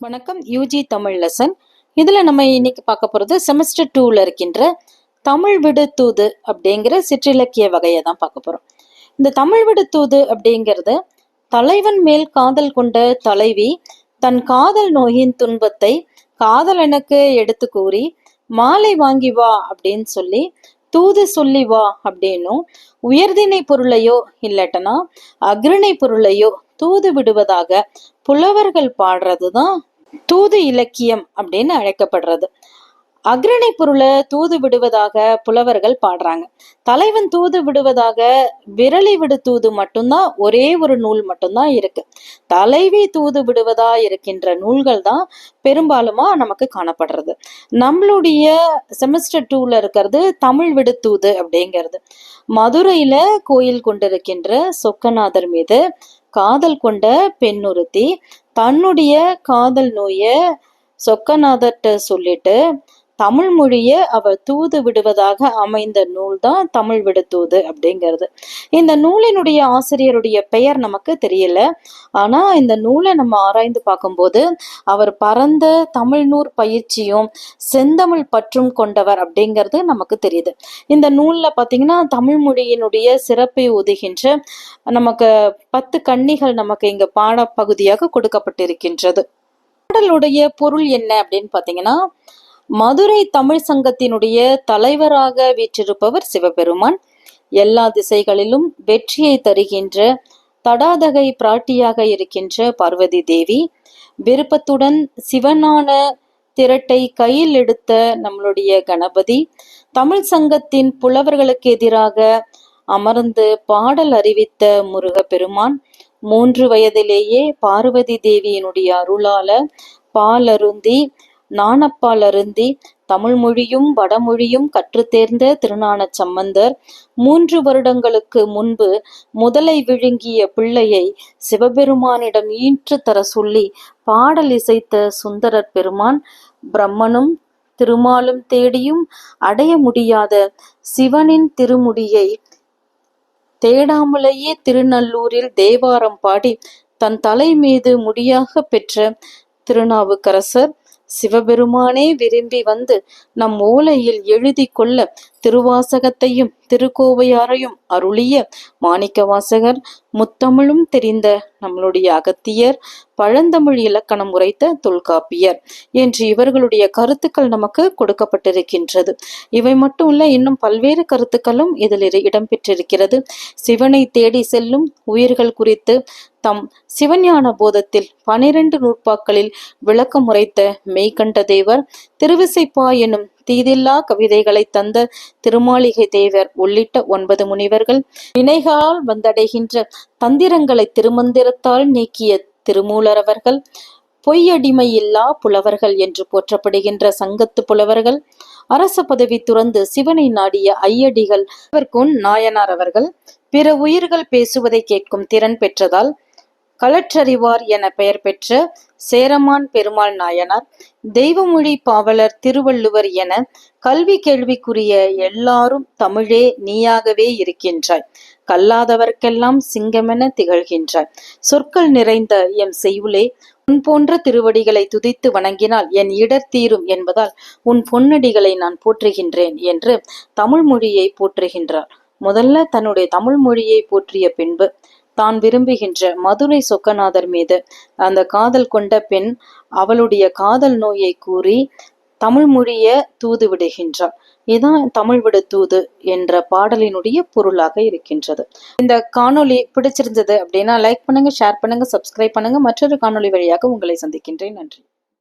வணக்கம் UG Tamil lesson. இதில் நம்ம இன்னைக்கு பார்க்க போகிறது செமஸ்டர் டூவில் இருக்கின்ற தமிழ் விடு தூது அப்படிங்கிற சிற்றிலக்கிய வகையை தான் பார்க்க போகிறோம் இந்த தமிழ் விடு தூது அப்படிங்கிறது தலைவன் மேல் காதல் கொண்ட தலைவி தன் காதல் நோயின் துன்பத்தை காதலனுக்கு எடுத்து கூறி மாலை வாங்கி வா அப்படின்னு சொல்லி தூது சொல்லி வா அப்படின்னும் உயர்தினை பொருளையோ இல்லட்டனா அக்ரிணை பொருளையோ தூது விடுவதாக புலவர்கள் பாடுறதுதான் தூது இலக்கியம் அப்படின்னு அழைக்கப்படுறது. அக்ரணை பொருளை தூது விடுவதாக புலவர்கள் பாடுறாங்க. தலைவன் தூது விடுவதாக விரலி விடு தூது மட்டும்தான் ஒரே ஒரு நூல் மட்டும்தான் இருக்கு. தலைவி தூது விடுவதா இருக்கின்ற நூல்கள் தான் பெரும்பாலுமா நமக்கு காணப்படுறது. நம்மளுடைய செமஸ்டர் டூல இருக்கிறது தமிழ் விடு தூது அப்படிங்கிறது. மதுரையில கோயில் கொண்டிருக்கின்ற சொக்கநாதர் மீது காதல் கொண்ட பெண்ணுறுத்தி தன்னுடைய காதல் நோயை சொக்கநாதர்கிட்ட சொல்லிட்டு தமிழ் மொழியை அவர் தூது விடுவதாக அமைந்த நூல் தான் தமிழ் விடு தூது அப்படிங்கிறது. இந்த நூலினுடைய ஆசிரியருடைய பெயர் நமக்கு தெரியல. ஆனா இந்த நூலை நம்ம ஆராய்ந்து பார்க்கும்போது அவர் பரந்த தமிழ்நூர் பயிற்சியும் செந்தமிழ் பற்றும் கொண்டவர் அப்படிங்கிறது நமக்கு தெரியுது. இந்த நூல்ல பாத்தீங்கன்னா தமிழ் மொழியினுடைய சிறப்பை ஒதுகின்ற நமக்கு பத்து கன்னிகள் நமக்கு இங்க பாடப்பகுதியாக கொடுக்கப்பட்டிருக்கின்றது. பாடலுடைய பொருள் என்ன அப்படின்னு பாத்தீங்கன்னா மதுரை தமிழ் சங்கத்தினுடைய தலைவராக வீற்றிருப்பவர் சிவபெருமான். எல்லா திசைகளிலும் வெற்றியை தருகின்ற தடாதகை பிராட்டியாக இருக்கின்ற பார்வதி தேவி விருப்பத்துடன் சிவனான திரட்டை கையில் எடுத்த நம்மளுடைய கணபதி தமிழ் சங்கத்தின் புலவர்களுக்கு எதிராக அமர்ந்து பாடல் அறிவித்த முருகப்பெருமான் மூன்று வயதிலேயே பார்வதி தேவியினுடைய அருளால பாலருந்தி நாணப்பால் அருந்தி தமிழ்மொழியும் வடமொழியும் கற்றுத்தேர்ந்த திருநான சம்பந்தர். மூன்று வருடங்களுக்கு முன்பு முதலை விழுங்கிய பிள்ளையை சிவபெருமானிடம் ஈன்று தர சொல்லி பாடல் இசைத்த சுந்தரர் பெருமான் பிரம்மனும் திருமாலும் தேடியும் அடைய முடியாத சிவனின் திருமுடியை தேடாமலேயே திருநல்லூரில் தேவாரம் பாடி தன் தலை மீது முடியாக பெற்ற திருநாவுக்கரசர் சிவபெருமானே விரும்பி வந்து நம் ஓலையில் எழுதி கொள்ள திருவாசகத்தையும் திருக்கோவையாரையும் அருளிய மாணிக்கவாசகர் முத்தமிழும் தெரிந்த நம்மளுடைய அகத்தியர் பழந்தமிழ் இலக்கணம் உரைத்த தொல்காப்பியர் என்று இவர்களுடைய கருத்துக்கள் நமக்கு கொடுக்கப்பட்டிருக்கின்றது. இவை மட்டும் இல்ல இன்னும் பல்வேறு கருத்துக்களும் இதில் இடம்பெற்றிருக்கிறது. சிவனை தேடி செல்லும் உயிர்கள் குறித்து தம் சிவஞான போதத்தில் பனிரெண்டு நூற்பாக்களில் விளக்கம் உரைத்த மெய்கண்ட தேவர் திருவிசைப்பா எனும் தீதில்லா கவிதைகளை தந்த திருமாளிகை தேவர் உள்ளிட்ட ஒன்பது முனிவர்கள் வினைகளால் வந்தடைகின்ற தந்திரங்களை திருமந்திரத்தால் நீக்கிய திருமூலரவர்கள் பொய்யடிமையில்லா புலவர்கள் என்று போற்றப்படுகின்ற சங்கத்து புலவர்கள் அரச பதவி துறந்து சிவனை நாடிய ஐயடிகள் அவர்கொன் நாயனார் அவர்கள் பிற உயிர்கள் பேசுவதை கேட்கும் திறன் பெற்றதால் களற்றறிவார் என பெயர் பெற்ற சேரமான் பெருமாள் நாயனார் தெய்வமொழி பாவலர் திருவள்ளுவர் என கல்வி கேள்விக்குரிய எல்லாரும் தமிழே நீயாகவே இருக்கின்றாய். கல்லாதவர்க்கெல்லாம் சிங்கமென திகழ்கின்றாய். சொற்கள் நிறைந்த எம் செய்யுளே உன் போன்ற திருவடிகளை துதித்து வணங்கினால் என் இடர் தீரும் என்பதால் உன் பொன்னடிகளை நான் போற்றுகின்றேன் என்று தமிழ் மொழியை போற்றுகின்றார். முதல்ல தன்னுடைய தமிழ் மொழியை போற்றிய பின்பு தான் விரும்புகின்ற மதுரை சொக்கநாதர் மீது. அந்த காதல் கொண்ட பெண் அவளுடைய காதல் நோயை கூறி தமிழ் மொழிய தூது விடுகின்றார் இதுதான் தமிழ் விடு தூது என்ற பாடலினுடைய பொருளாக இருக்கின்றது. இந்த காணொலி பிடிச்சிருந்தது அப்படின்னா லைக் பண்ணுங்க ஷேர் பண்ணுங்க சப்ஸ்கிரைப் பண்ணுங்க. மற்றொரு காணொலி வழியாக உங்களை சந்திக்கின்றேன். நன்றி.